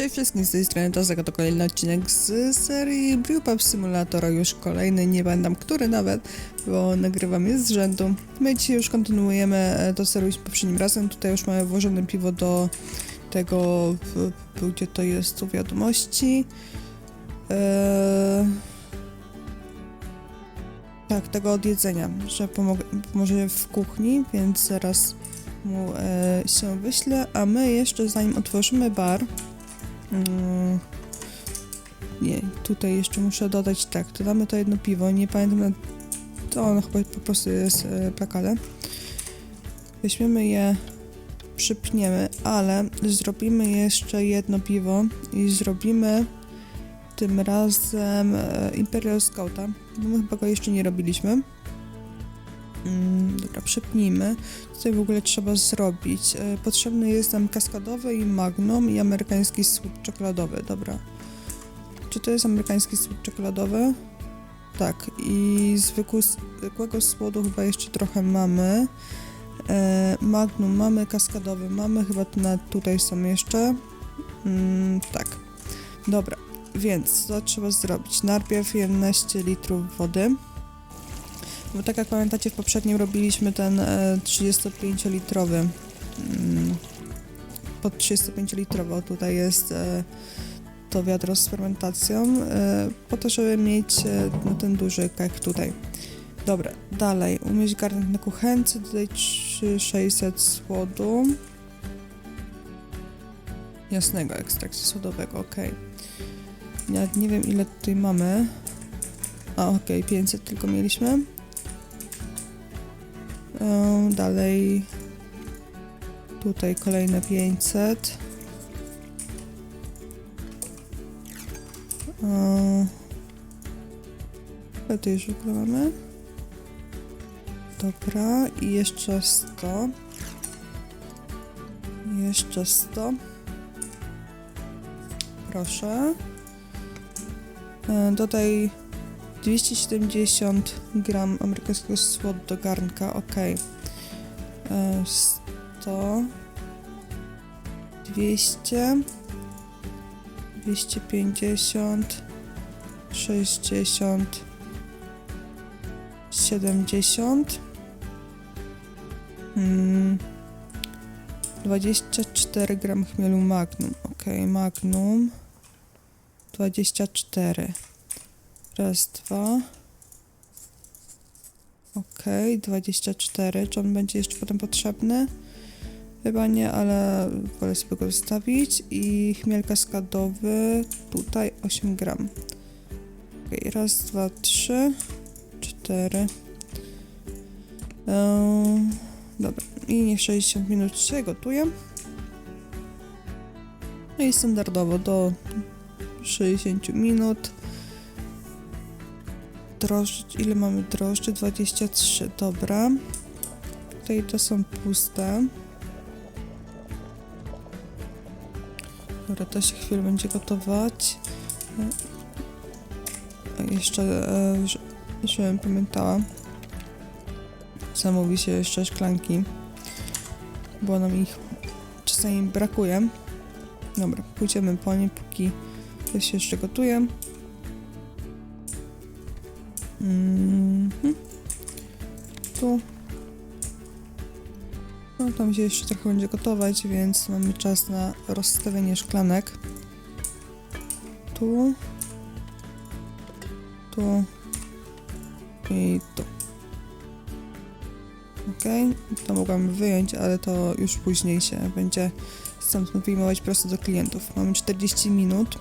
Cześć wszystkim, z tej strony Tozak, to kolejny odcinek z serii Brewpub Simulatora, już kolejny, nie pamiętam który nawet, bo nagrywam jest z rzędu. My dzisiaj już kontynuujemy e, to, co robiliśmy poprzednim razem, tutaj już mamy włożone piwo do tego, gdzie to jest, tu wiadomości. Eee... Tak, tego od jedzenia, że pomoże w kuchni, więc zaraz mu e, się wyślę, a my jeszcze zanim otworzymy bar, nie, tutaj jeszcze muszę dodać tak, dodamy to jedno piwo, nie pamiętam, to ono chyba po prostu jest e, plakale. Weźmiemy je, przypniemy, ale zrobimy jeszcze jedno piwo i zrobimy tym razem e, Imperial Scouta, bo my chyba go jeszcze nie robiliśmy. Mm, dobra, przypnijmy. Tutaj w ogóle trzeba zrobić. E, Potrzebny jest nam kaskadowy i magnum i amerykański słód czekoladowy. Dobra. Czy to jest amerykański słód czekoladowy? Tak. I zwykły, zwykłego słodu chyba jeszcze trochę mamy. E, magnum mamy, kaskadowy mamy, chyba na, tutaj są jeszcze. Mm, tak. Dobra. Więc co trzeba zrobić? Najpierw 11 litrów wody. Bo tak jak pamiętacie, w poprzednim robiliśmy ten e, 35-litrowy. Mm, pod 35-litrowo tutaj jest e, to wiadro z fermentacją, e, po to, żeby mieć e, no, ten duży kek tutaj. Dobra, dalej. Umieść garnek na kuchence, dodaj 3600 słodu. Jasnego ekstraktu słodowego, ok. Nie wiem ile tutaj mamy. A, okej, 500 tylko mieliśmy. Ehm, Dalej tutaj kolejne 500. Ehm, Co tu już mamy? Dobra, i jeszcze 100. Jeszcze 100. Proszę. E, Dodaj 270 gram amerykańskiego słodu do garnka, ok. E, 100 200 250 60 70 mm, 24 gram chmielu magnum, ok, magnum 24 Raz, dwa. Okej, 24. Czy on będzie jeszcze potem potrzebny? Chyba nie, ale wolę sobie go zostawić. I chmiel kaskadowy, tutaj 8 gram. Okej, raz, dwa, trzy, cztery. Ehm, dobra, i niech 60 minut się gotuje. No i standardowo do 60 minut ile mamy drożdży? 23, dobra. Tutaj to są puste. Dobra, to się chwilę będzie gotować. A jeszcze, e, że- żebym pamiętała, zamówi się jeszcze szklanki, bo nam ich czasami brakuje. Dobra, pójdziemy po nie, póki to się jeszcze gotuje. Mhm. Tu. No tam się jeszcze trochę będzie gotować, więc mamy czas na rozstawienie szklanek. Tu. Tu. I tu. Ok, to mogłam wyjąć, ale to już później się będzie stąd wyjmować prosto do klientów. Mamy 40 minut.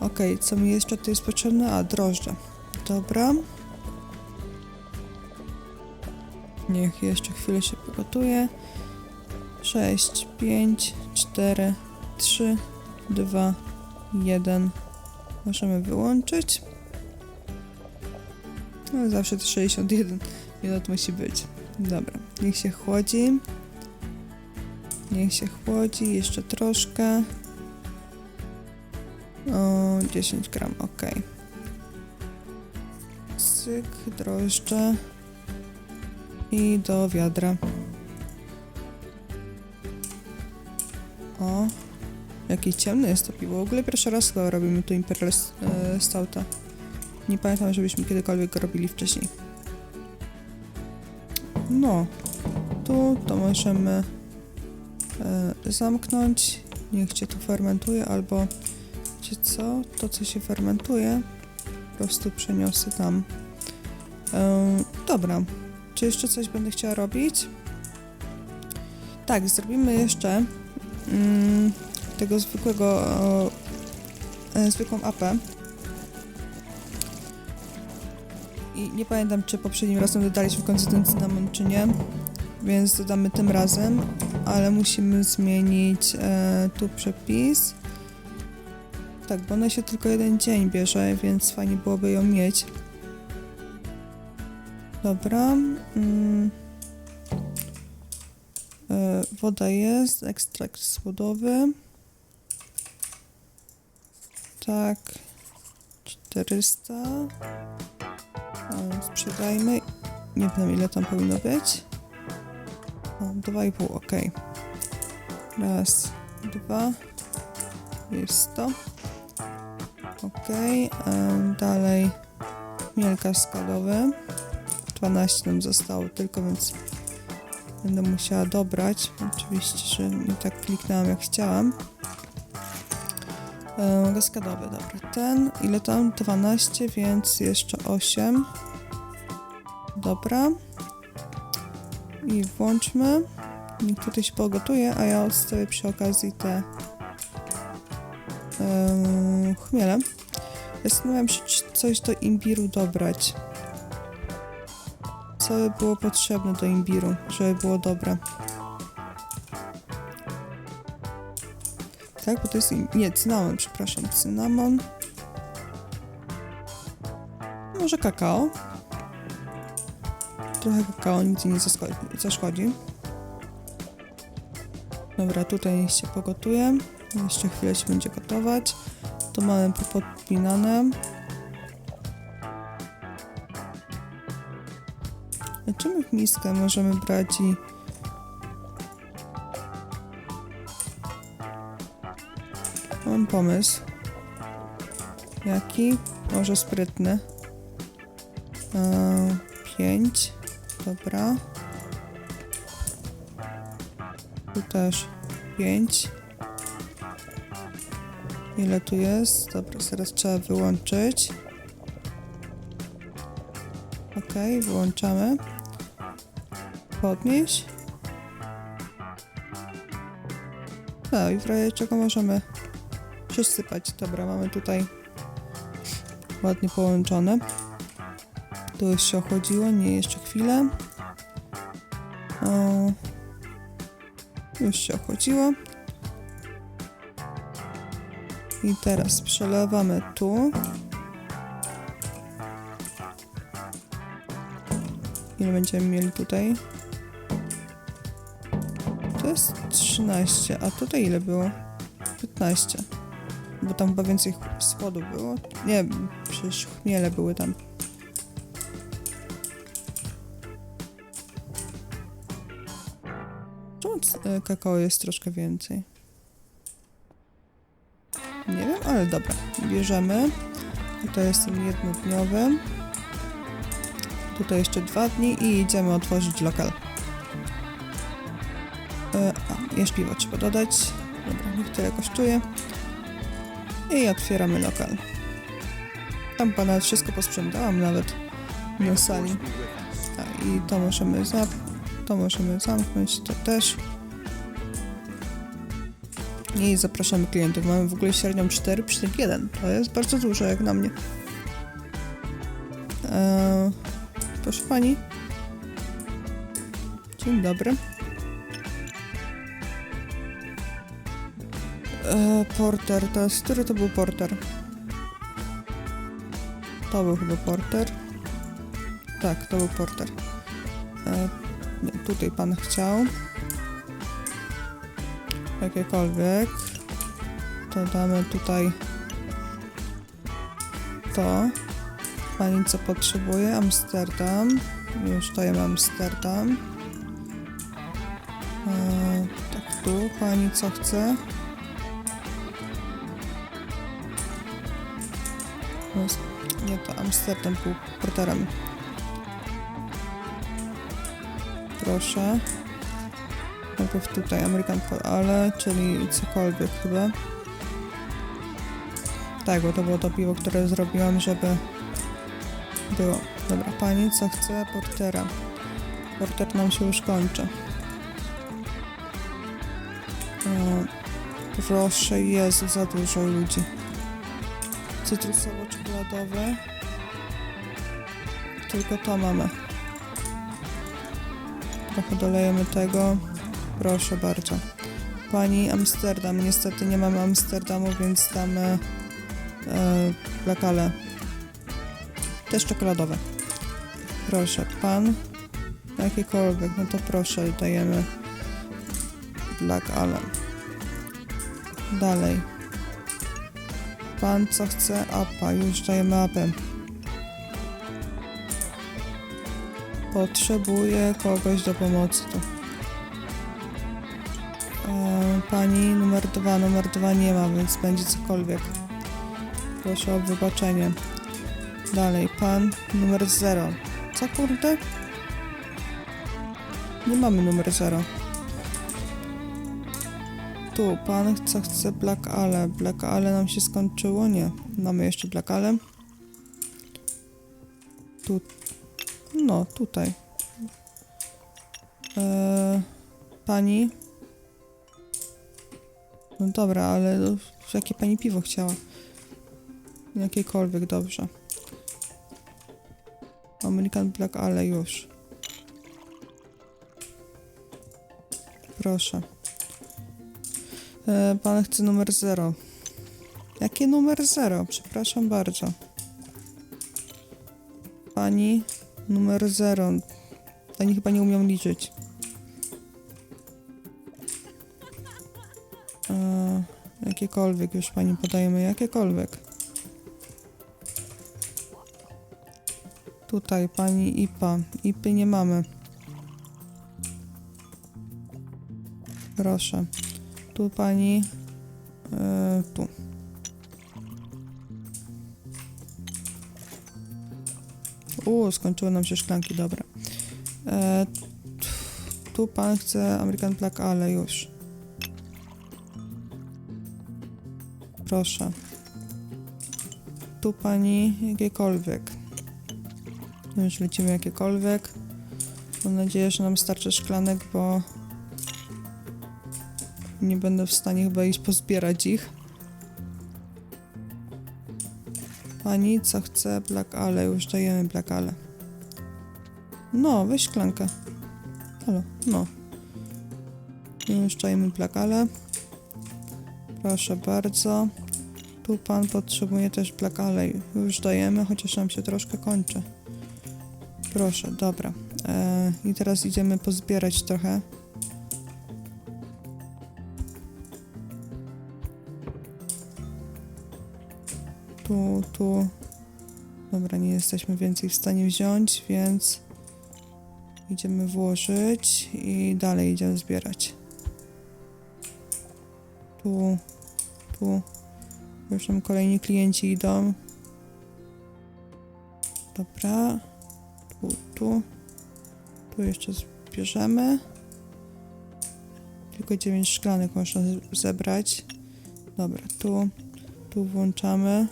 Ok, co mi jeszcze tu jest potrzebne? A, drożdże. Dobra. Niech jeszcze chwilę się pogotuje. 6, 5, 4, 3, 2, 1. Możemy wyłączyć. No, zawsze to 61 minut musi być. Dobra, niech się chłodzi. Niech się chłodzi, jeszcze troszkę. O, 10 gram, ok. Cyk, drożdże i do wiadra. O, Jakie ciemne jest to piwo. W ogóle pierwszy raz chyba robimy tu Imperial e, Stouta. Nie pamiętam, żebyśmy kiedykolwiek go robili wcześniej. No, tu to możemy e, zamknąć. Niech cię tu fermentuje, albo wiecie co? To, co się fermentuje, po prostu przeniosę tam. Dobra, czy jeszcze coś będę chciała robić? Tak, zrobimy jeszcze mm, tego zwykłego, e, zwykłą apę. I nie pamiętam, czy poprzednim razem dodaliśmy w końcu ten cynamon, czy nie, więc dodamy tym razem, ale musimy zmienić e, tu przepis. Tak, bo ona się tylko jeden dzień bierze, więc fajnie byłoby ją mieć. Dobra. Mm. E, woda jest, ekstrakt słodowy. Tak. 400. E, sprzedajmy. Nie wiem ile tam powinno być. O, 2,5, ok. Raz, dwa. Jest 100. Ok. Dalej miel kaskadowy. 12 nam zostało tylko, więc będę musiała dobrać. Oczywiście, że nie tak kliknęłam jak chciałam. E, kaskadowy, dobra. Ten, ile tam? 12, więc jeszcze 8. Dobra. I włączmy. Niech tutaj się pogotuje, a ja odstawię przy okazji te e, chmiele. Zastanawiam się, czy coś do imbiru dobrać co by było potrzebne do imbiru, żeby było dobre. Tak, bo to jest... Nie, cynamon, przepraszam. Cynamon. Może kakao. Trochę kakao nic nie zaszkodzi. Dobra, tutaj się pogotuje. Jeszcze chwilę się będzie gotować. To mamy podpinane. A czy my w miskę możemy brać i... Mam pomysł. Jaki? Może sprytny. Eee, pięć. Dobra. Tu też pięć. Ile tu jest? Dobra, zaraz trzeba wyłączyć. Ok, wyłączamy. Podnieść. No i w razie czego możemy przysypać. Dobra, mamy tutaj ładnie połączone. Tu już się ochłodziło, nie jeszcze chwilę. O, już się ochłodziło. I teraz przelewamy tu. Ile będziemy mieli tutaj? To jest 13, a tutaj ile było? 15. Bo tam chyba więcej słodu było. Nie, przecież chmiele były tam. Czemu e, kakao jest troszkę więcej? Nie wiem, ale dobra. Bierzemy. To jest ten jednodniowy. Tutaj jeszcze dwa dni i idziemy otworzyć lokal. E, a, jeszcze piwo trzeba dodać. Dobra, niech tyle kosztuje. I otwieramy lokal. Tam pana wszystko posprzątałam nawet na sali. A, I to możemy zap to możemy zamknąć, to też. I zapraszamy klientów. Mamy w ogóle średnią 4,1. To jest bardzo dużo jak na mnie. Eee, proszę pani. Dzień dobry. Eee, porter, to jest, który to był porter? To był chyba porter. Tak, to był porter. Nie, tutaj pan chciał. Jakiekolwiek. To damy tutaj to. Pani co potrzebuje? Amsterdam. Już ja Amsterdam. Eee, tak tu. Pani co chce? Nie, to Amsterdam był porterem. Proszę. Najpierw tutaj American Ale, czyli cokolwiek chyba. Tak, bo to było to piwo, które zrobiłam, żeby było. Dobra, pani co chce? Portera. Porter nam się już kończy. O, proszę, jest za dużo ludzi. Cytrusowo-czekoladowe. Tylko to mamy. Trochę dolejemy tego. Proszę bardzo. Pani Amsterdam. Niestety nie mamy Amsterdamu, więc damy e, lokale. Też czekoladowe. Proszę, pan. Jakiekolwiek, no to proszę, dajemy Black Ale. Dalej. Pan co chce? Apa. Już dajemy apę. Potrzebuję kogoś do pomocy tu. E, pani numer dwa. Numer dwa nie ma, więc będzie cokolwiek. Proszę o wybaczenie. Dalej. Pan numer zero. Co kurde? Nie mamy numer zero. Tu, pan co chce Black Ale. Black Ale nam się skończyło? Nie. Mamy jeszcze Black Ale. Tu. No, tutaj. Eee, pani. No dobra, ale no, jakie pani piwo chciała? Jakiekolwiek, dobrze. American Black Ale już. Proszę. E, pan chce numer 0. Jakie numer 0? Przepraszam bardzo. Pani numer 0. Pani chyba nie umiał liczyć. E, jakiekolwiek już pani podajemy, jakiekolwiek. Tutaj pani IPA. IPy nie mamy. Proszę. Tu pani. E, tu. U, skończyły nam się szklanki, dobra. E, t- tu pan chce American Black Ale już. Proszę. Tu pani jakiekolwiek. Już lecimy jakiekolwiek. Mam nadzieję, że nam starczy szklanek, bo nie będę w stanie chyba iść pozbierać ich. Pani, co chce? Black Ale. Już dajemy Black Ale. No, weź szklankę. Halo, no. Już dajemy Black Ale. Proszę bardzo. Tu pan potrzebuje też Black Ale. Już dajemy, chociaż nam się troszkę kończy. Proszę, dobra. E, I teraz idziemy pozbierać trochę. Tu, tu. Dobra, nie jesteśmy więcej w stanie wziąć, więc idziemy włożyć i dalej idziemy zbierać. Tu, tu. Już nam kolejni klienci idą. Dobra. Tu, tu. Tu jeszcze zbierzemy. Tylko 9 szklanek można zebrać. Dobra, tu. Tu włączamy.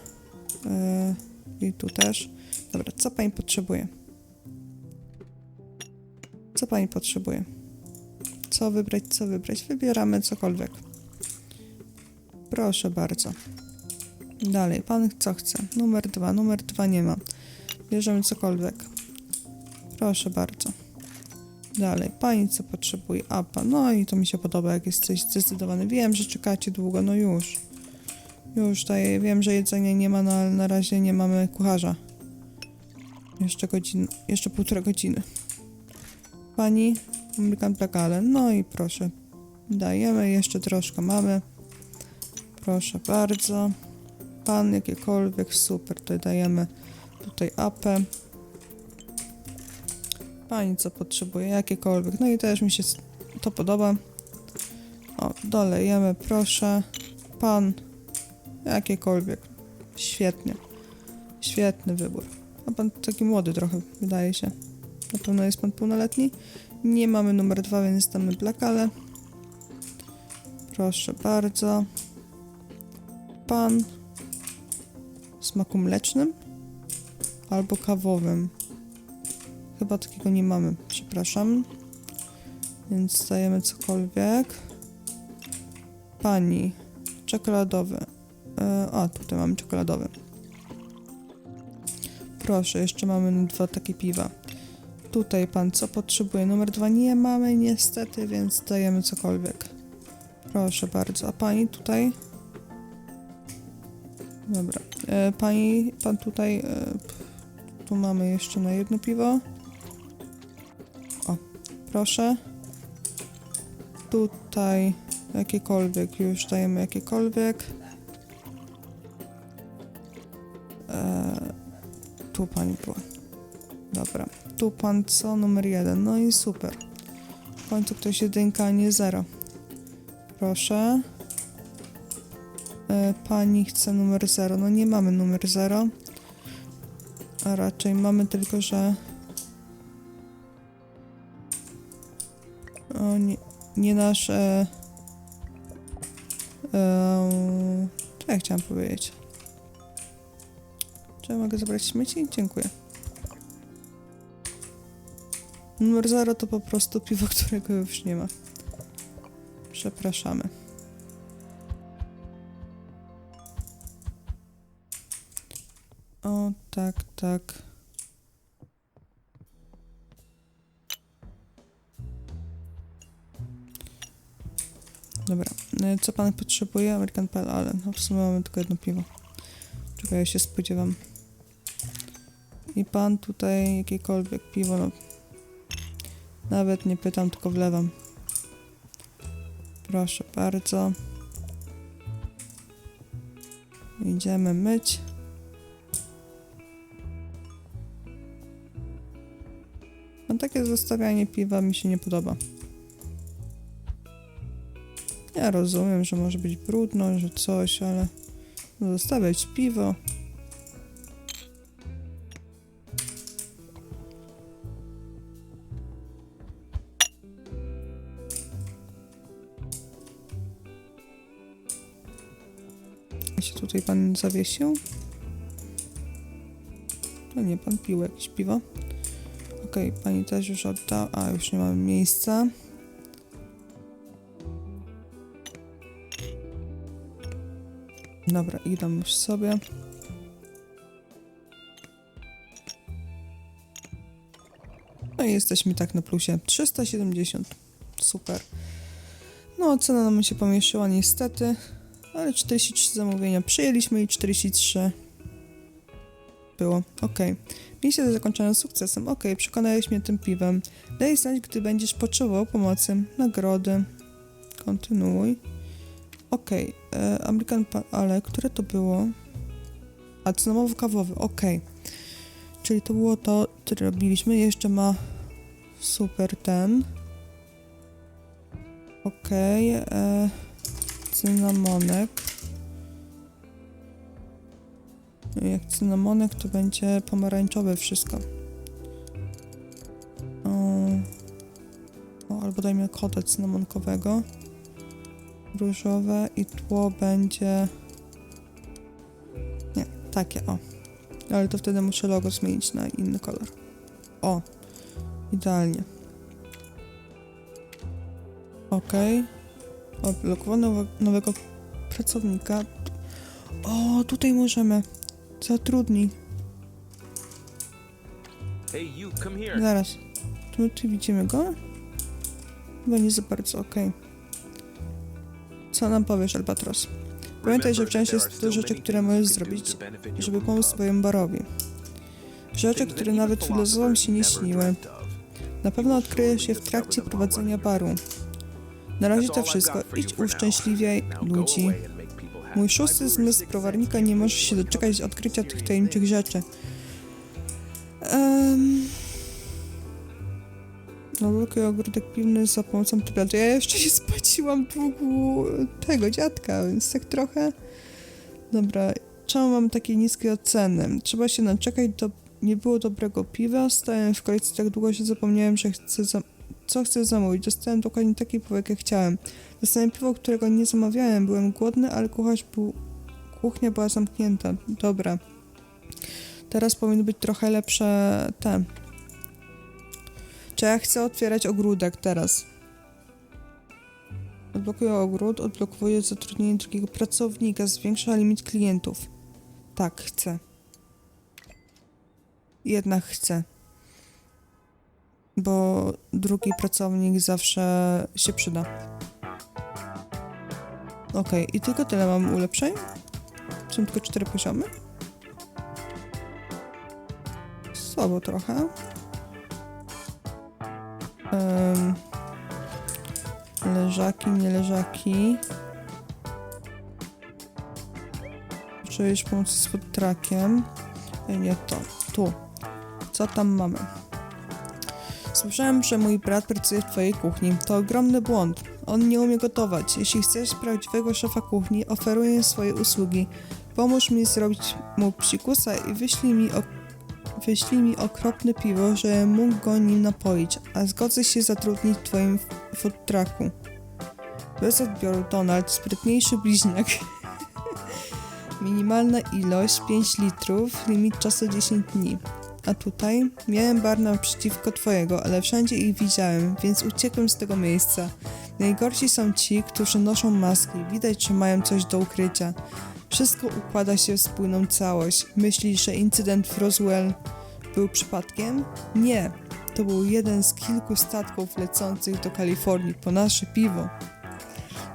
Yy, I tu też. Dobra, co pani potrzebuje? Co pani potrzebuje? Co wybrać, co wybrać? Wybieramy cokolwiek. Proszę bardzo. Dalej, pan co chce? Numer dwa. Numer dwa nie ma. Bierzemy cokolwiek. Proszę bardzo. Dalej, pani co potrzebuje? Apa. No i to mi się podoba, jak jest coś zdecydowane. Wiem, że czekacie długo, no już. Już daję, wiem, że jedzenia nie ma, no ale na razie nie mamy kucharza. Jeszcze godzin, jeszcze półtora godziny. Pani American Black Ale. No i proszę. Dajemy, jeszcze troszkę mamy. Proszę bardzo. Pan jakiekolwiek, super. Tutaj dajemy tutaj apę. Pani co potrzebuje, jakiekolwiek. No i też mi się to podoba. O, dolejemy, proszę. Pan jakiekolwiek. Świetnie. Świetny wybór. A pan taki młody trochę, wydaje się. Na pewno jest pan pełnoletni. Nie mamy numer dwa, więc damy blakale. Proszę bardzo. Pan w smaku mlecznym albo kawowym. Chyba takiego nie mamy, przepraszam. Więc dajemy cokolwiek. Pani, czekoladowy. E, a, tutaj mamy czekoladowy. Proszę, jeszcze mamy dwa takie piwa. Tutaj pan co potrzebuje? Numer dwa nie mamy niestety, więc dajemy cokolwiek. Proszę bardzo. A pani tutaj? Dobra. E, pani, pan tutaj. E, tu mamy jeszcze na jedno piwo. O, proszę. Tutaj jakiekolwiek, już dajemy jakiekolwiek. Tu pani była. Dobra. Tu pan co? Numer jeden. No i super. W końcu ktoś jedynka, a nie zero. Proszę. E, pani chce numer 0. No nie mamy numer 0. A raczej mamy tylko, że... O, nie, nie nasz... E, e, co ja chciałam powiedzieć? Czy ja mogę zabrać śmieci? Dziękuję. Numer 0 to po prostu piwo, którego już nie ma. Przepraszamy. O, tak, tak. Dobra, e, co pan potrzebuje? American Pale Ale. No w sumie mamy tylko jedno piwo. Czego ja się spodziewam. I pan tutaj jakiekolwiek piwo, no. Nawet nie pytam, tylko wlewam. Proszę bardzo. Idziemy myć. No takie zostawianie piwa mi się nie podoba. Ja rozumiem, że może być brudno, że coś, ale zostawiać piwo. Zawiesił? No nie, pan pił jakieś piwo. Okej, pani też już oddała. A, już nie mamy miejsca. Dobra, idę już sobie. No i jesteśmy tak na plusie. 370. Super. No, cena nam się pomieszyła niestety, ale 43 zamówienia przyjęliśmy i 43 było. Ok. Misja zakończona sukcesem. Ok, przekonałeś mnie tym piwem. Daj znać, gdy będziesz potrzebował pomocy. Nagrody. Kontynuuj. Ok. E, American pa ale które to było? A, cynamowo-kawowy. Ok. Czyli to było to, co robiliśmy. Jeszcze ma super ten. Ok. E, cynamonek. Jak cynamonek, to będzie pomarańczowe wszystko. O, albo dajmy kodę cynamonkowego. Różowe i tło będzie... Nie, takie, o. Ale to wtedy muszę logo zmienić na inny kolor. O, idealnie. Ok. Odblokowano nowego pracownika. O, tutaj możemy. Zatrudnij. Zaraz. My tu widzimy go? Chyba nie za bardzo, okej. Co nam powiesz, Albatros? Pamiętaj, że wciąż jest dużo rzeczy, które możesz zrobić, żeby pomóc swojemu barowi. Rzeczy, które nawet filozofom się nie śniły. Na pewno odkryjesz je w trakcie prowadzenia baru. Na razie to wszystko. Idź uszczęśliwiaj ludzi. Mój szósty zmysł prowarnika nie może się doczekać odkrycia tych tajemniczych rzeczy. Um... Odblokuj ogródek piwny za pomocą tablety. Ja jeszcze nie spłaciłam długu tego dziadka, więc tak trochę... Dobra, czemu mam takie niskie oceny? Trzeba się naczekać, do... nie było dobrego piwa, stałem w kolejce tak długo, że zapomniałem, że chcę. Co chcę zamówić. Dostałem dokładnie taki piwo, jak chciałem. Dostałem piwo, którego nie zamawiałem, byłem głodny, ale był... kuchnia była zamknięta. Dobra. Teraz powinny być trochę lepsze te. Czy ja chcę otwierać ogródek teraz? Odblokuję ogród, odblokowuję zatrudnienie drugiego pracownika, zwiększa limit klientów. Tak, chcę. Jednak chcę. Bo drugi pracownik zawsze się przyda. Okej, i tylko tyle mam ulepszeń? Są tylko cztery poziomy? Słabo trochę. Em, leżaki, nie leżaki. Potrzebujesz pomocy z food Nie to. Tu. Co tam mamy? Słyszałem, że mój brat pracuje w twojej kuchni. To ogromny błąd. On nie umie gotować. Jeśli chcesz prawdziwego szefa kuchni, oferuję swoje usługi. Pomóż mi zrobić mu psikusa i wyślij mi, wyślij mi okropne piwo, żebym mógł go nim napoić, a zgodzę się zatrudnić w twoim food trucku. Bez odbioru Donald, sprytniejszy bliźniak. Minimalna ilość 5 litrów, limit czasu 10 dni. A tutaj miałem bar naprzeciwko twojego, ale wszędzie ich widziałem, więc uciekłem z tego miejsca. Najgorsi są ci, którzy noszą maski, widać, że mają coś do ukrycia. Wszystko układa się w spójną całość. Myślisz, że incydent w Roswell był przypadkiem? Nie. To był jeden z kilku statków lecących do Kalifornii po nasze piwo.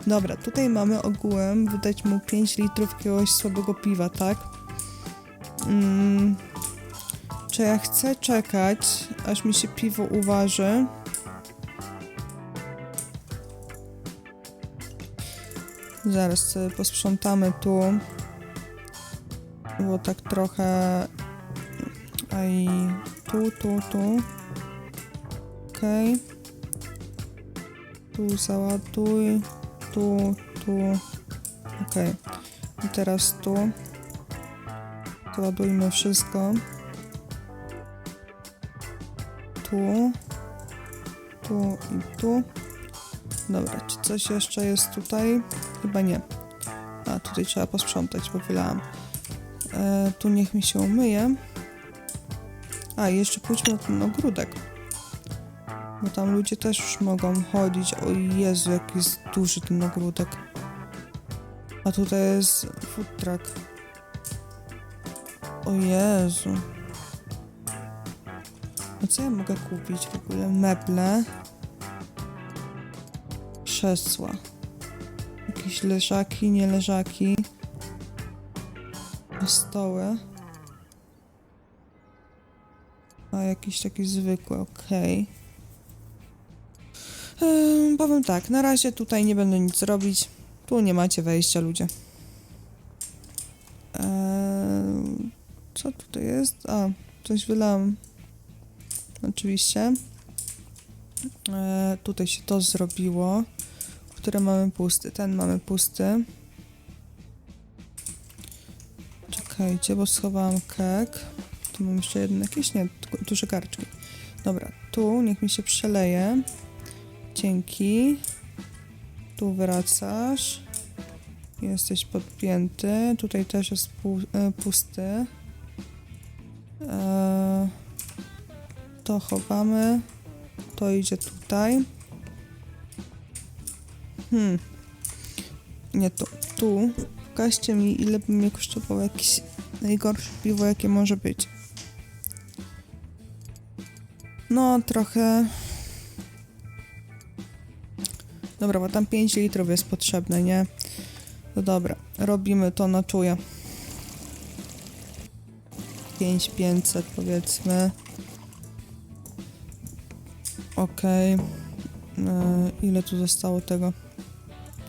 Dobra, tutaj mamy ogółem wydać mu 5 litrów jakiegoś słabego piwa, tak? Mm, czy ja chcę czekać, aż mi się piwo uważy? Zaraz posprzątamy tu. Było tak trochę... A i tu, tu, tu. Okej. Tu załaduj. Tu, tu. Okej. I teraz tu. Załadujmy wszystko. Tu. Tu i tu. Dobra, czy coś jeszcze jest tutaj? Chyba nie. A, tutaj trzeba posprzątać, bo wylałam. E, tu niech mi się umyje. A, jeszcze pójdźmy na ten ogródek. Bo tam ludzie też już mogą chodzić. O Jezu, jaki jest duży ten ogródek. A tutaj jest food truck. O Jezu. Co ja mogę kupić w ogóle? Meble. Krzesła. Jakieś leżaki, nie leżaki. Stoły. A jakiś taki zwykły, okej. Ehm, powiem tak, na razie tutaj nie będę nic robić. Tu nie macie wejścia, ludzie. Ehm, co tutaj jest? A, coś wylałam. Oczywiście. E, tutaj się to zrobiło. Które mamy pusty? Ten mamy pusty. Czekajcie, bo schowałam kek. Tu mam jeszcze jedno jakieś, nie, duże karczki. Dobra, tu niech mi się przeleje. Dzięki. Tu wracasz. Jesteś podpięty. Tutaj też jest e, pusty. To chowamy. To idzie tutaj. Hmm. Nie tu. Tu. Pokażcie mi, ile by mnie kosztowało jakieś najgorsze piwo, jakie może być. No, trochę. Dobra, bo tam 5 litrów jest potrzebne, nie? No dobra, robimy to na czuja. 5500 powiedzmy. Okej. E, ile tu zostało tego?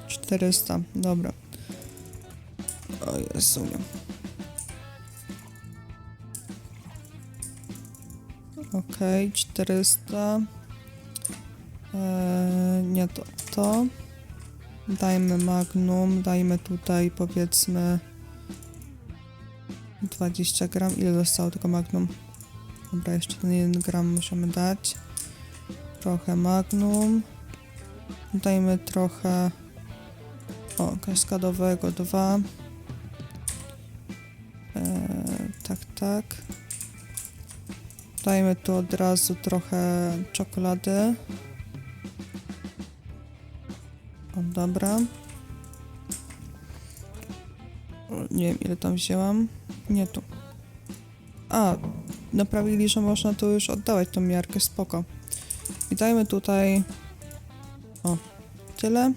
400, dobra. O Jezu. Okej, 400. Eee, nie to, to. Dajmy magnum, dajmy tutaj powiedzmy 20 gram. Ile zostało tego magnum? Dobra, jeszcze ten 1 gram musimy dać. Trochę magnum. Dajmy trochę... O, kaskadowego 2. Eee, tak, tak. Dajmy tu od razu trochę czekolady. O, dobra. Nie wiem, ile tam wzięłam. Nie tu. A, naprawili, że można tu już oddawać tą miarkę, spoko. Dajmy tutaj... O, tyle.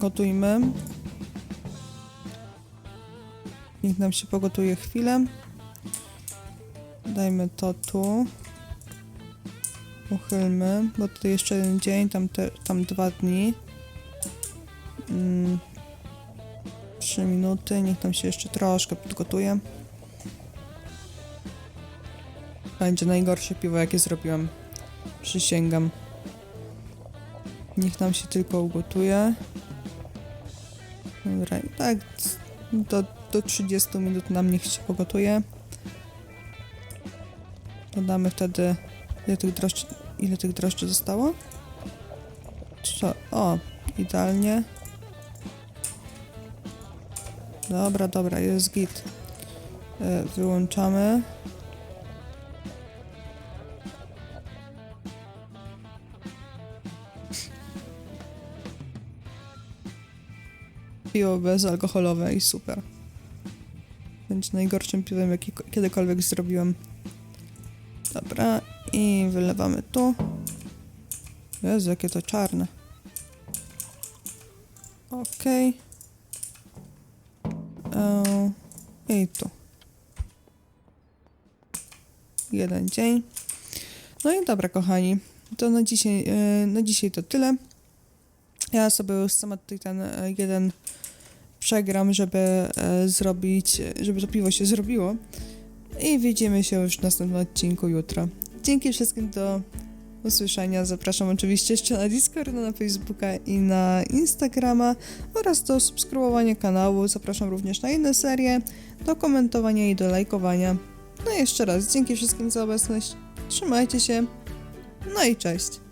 Gotujmy. Niech nam się pogotuje chwilę. Dajmy to tu. Uchylmy, bo tutaj jeszcze jeden dzień, tam, te, tam dwa dni. Mm, trzy minuty, niech tam się jeszcze troszkę podgotuje. Będzie najgorsze piwo, jakie zrobiłam. Przysięgam. Niech nam się tylko ugotuje. Dobra, tak do, do 30 minut nam niech się pogotuje. Dodamy wtedy ile tych drożdży, ile tych zostało? Co? O, idealnie. Dobra, dobra, jest git. E, Wyłączamy. Piwo bezalkoholowe i super. Będzie najgorszym piwem, jaki kiedykolwiek zrobiłem. Dobra, i wylewamy tu. Jezu, jakie to czarne. Okej. Okay. I tu. Jeden dzień. No i dobra, kochani. To na dzisiaj, e, na dzisiaj to tyle. Ja sobie już sama tutaj ten jeden przegram, żeby e, zrobić, żeby to piwo się zrobiło. I widzimy się już w następnym odcinku jutro. Dzięki wszystkim do usłyszenia. Zapraszam oczywiście jeszcze na Discorda, na Facebooka i na Instagrama oraz do subskrybowania kanału. Zapraszam również na inne serie, do komentowania i do lajkowania. No i jeszcze raz dzięki wszystkim za obecność. Trzymajcie się. No i cześć.